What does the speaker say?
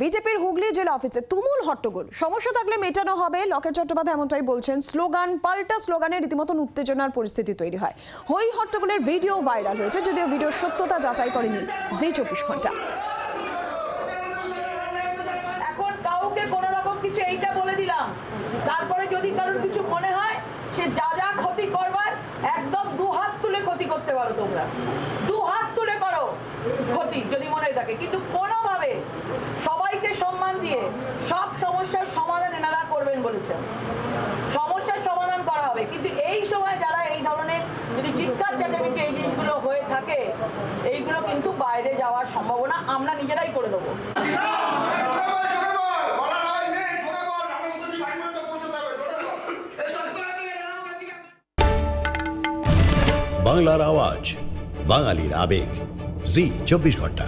বিজেপির হুগলি জেলা অফিসে তুমুল হট্টগোল। সমস্যা থাকলে মেটানো হবে। লকেট চট্টোপাধ্যায় এমনটাই বলছেন, স্লোগান, পাল্টা স্লোগানে রীতিমতন উত্তেজনার পরিস্থিতি তৈরি হয়। হই হট্টগোলের ভিডিও ভাইরাল হয়েছে, যদিও ভিডিওর সত্যতা যাচাই করেনি জি চব্বিশ ঘণ্টা। এখন কাউকে কোনো কিছু এইটা বলে দিলাম। তারপরে যদি কারোর কিছু মনে হয়, সে যা যা ক্ষতি করবার, একদম দু হাত তুলে ক্ষতি করতে পারো তোমরা। দু হাত তুলে করো ক্ষতি, যদি মনে থাকে। কিন্তু সম্মান দিয়ে সব সমস্যার সমাধান এনারা করবেন বলেছেন। সমস্যার সমাধান করা হবে। কিন্তু এই সময় যারা এই ধরনের যদি চিৎকার চেঁচামেচি এই জিনিসগুলো হয়ে থাকে, এইগুলো কিন্তু বাইরে যাওয়ার সম্ভাবনা আমরা নিজেরাই করে দেবো। বাংলার আওয়াজ, বাঙালির আবেগ। জি, চব্বিশ ঘণ্টা।